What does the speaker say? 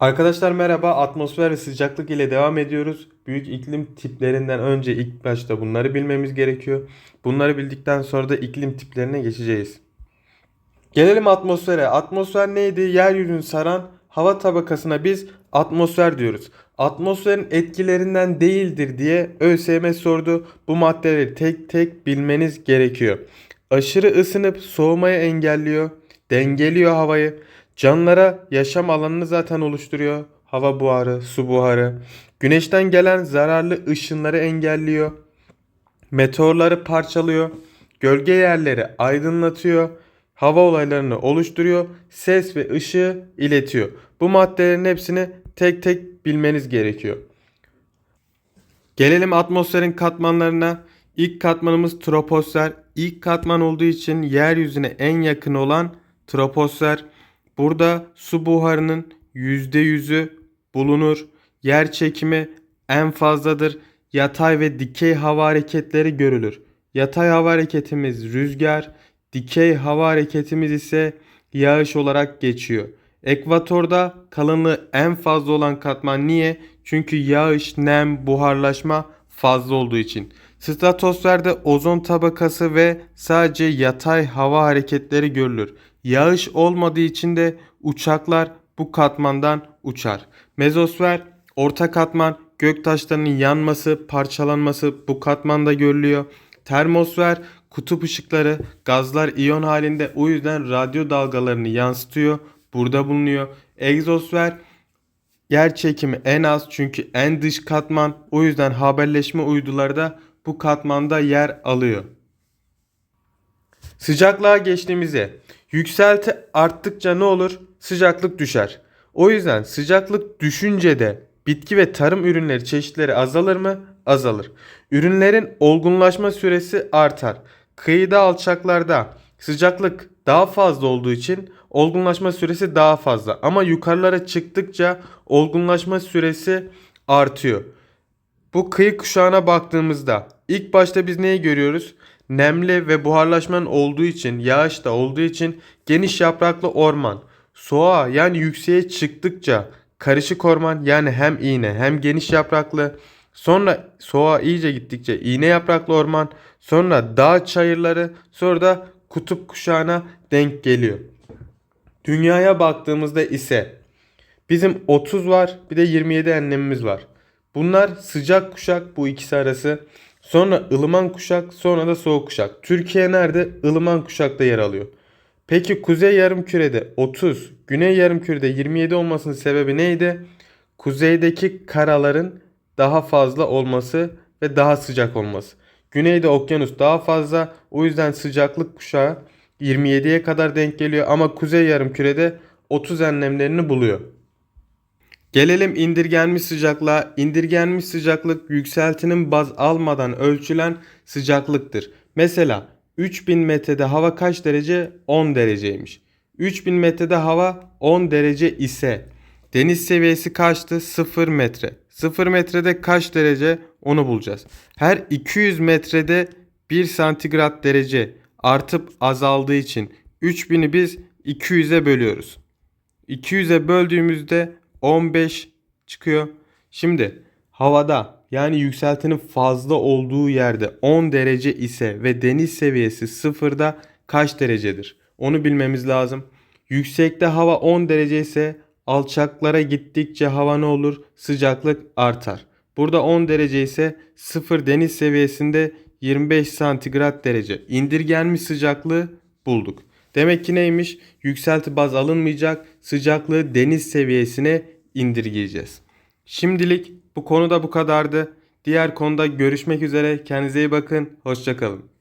Arkadaşlar merhaba. Atmosfer ve sıcaklık ile devam ediyoruz. Büyük iklim tiplerinden önce ilk başta bunları bilmemiz gerekiyor. Bunları bildikten sonra da iklim tiplerine geçeceğiz. Gelelim atmosfere. Atmosfer neydi? Yeryüzünü saran hava tabakasına biz atmosfer diyoruz. Atmosferin etkilerinden değildir diye ÖSYM sordu. Bu maddeleri tek tek bilmeniz gerekiyor. Aşırı ısınıp soğumayı engelliyor, dengeliyor havayı. Canlılara yaşam alanını zaten oluşturuyor. Hava buharı, su buharı. Güneşten gelen zararlı ışınları engelliyor. Meteorları parçalıyor. Gölge yerleri aydınlatıyor. Hava olaylarını oluşturuyor. Ses ve ışığı iletiyor. Bu maddelerin hepsini tek tek bilmeniz gerekiyor. Gelelim atmosferin katmanlarına. İlk katmanımız troposfer. İlk katman olduğu için yeryüzüne en yakın olan troposfer. Burada su buharının %100'ü bulunur. Yer çekimi en fazladır. Yatay ve dikey hava hareketleri görülür. Yatay hava hareketimiz rüzgar, dikey hava hareketimiz ise yağış olarak geçiyor. Ekvatorda kalınlığı en fazla olan katman niye? Çünkü yağış, nem, buharlaşma fazla olduğu için. Stratosferde ozon tabakası ve sadece yatay hava hareketleri görülür. Yağış olmadığı için de uçaklar bu katmandan uçar. Mezosfer orta katman göktaşlarının yanması, parçalanması bu katmanda görülüyor. Termosfer kutup ışıkları gazlar iyon halinde o yüzden radyo dalgalarını yansıtıyor. Burada bulunuyor. Egzosfer yer çekimi en az çünkü en dış katman o yüzden haberleşme uyduları da bu katmanda yer alıyor. Sıcaklığa geçtiğimizde yükselti arttıkça ne olur? Sıcaklık düşer. O yüzden sıcaklık düşünce de bitki ve tarım ürünleri çeşitleri azalır mı? Azalır. Ürünlerin olgunlaşma süresi artar. Kıyıda alçaklarda sıcaklık daha fazla olduğu için olgunlaşma süresi daha fazla. Ama yukarılara çıktıkça olgunlaşma süresi artıyor. Bu kıyı kuşağına baktığımızda ilk başta biz neyi görüyoruz? Nemli ve buharlaşmanın olduğu için, yağış da olduğu için geniş yapraklı orman. Soğuğa yani yükseğe çıktıkça karışık orman yani hem iğne hem geniş yapraklı. Sonra soğuğa iyice gittikçe iğne yapraklı orman. Sonra dağ çayırları. Sonra da kutup kuşağına denk geliyor. Dünyaya baktığımızda ise bizim 30 var bir de 27 enlemimiz var. Bunlar sıcak kuşak bu ikisi arası. Sonra ılıman kuşak sonra da soğuk kuşak. Türkiye nerede? Ilıman kuşakta yer alıyor. Peki kuzey yarımkürede 30, güney yarımkürede 27 olmasının sebebi neydi? Kuzeydeki karaların daha fazla olması ve daha sıcak olması. Güneyde okyanus daha fazla o yüzden sıcaklık kuşağı 27'ye kadar denk geliyor ama kuzey yarımkürede 30 enlemlerini buluyor. Gelelim indirgenmiş sıcaklığa. İndirgenmiş sıcaklık yükseltinin baz almadan ölçülen sıcaklıktır. Mesela 3000 metrede hava kaç derece? 10 dereceymiş. 3000 metrede hava 10 derece ise deniz seviyesi kaçtı? 0 metre. 0 metrede kaç derece? Onu bulacağız. Her 200 metrede 1 santigrat derece artıp azaldığı için 3000'i biz 200'e bölüyoruz. 200'e böldüğümüzde 15 çıkıyor. Şimdi havada yani yükseltinin fazla olduğu yerde 10 derece ise ve deniz seviyesi sıfırda kaç derecedir? Onu bilmemiz lazım. Yüksekte hava 10 derece ise alçaklara gittikçe hava ne olur? Sıcaklık artar. Burada 10 derece ise sıfır deniz seviyesinde 25 santigrat derece. İndirgenmiş sıcaklığı bulduk. Demek ki neymiş? Yükselti baz alınmayacak. Sıcaklığı deniz seviyesine indirgeyeceğiz. Şimdilik bu konuda bu kadardı. Diğer konuda görüşmek üzere. Kendinize iyi bakın. Hoşçakalın.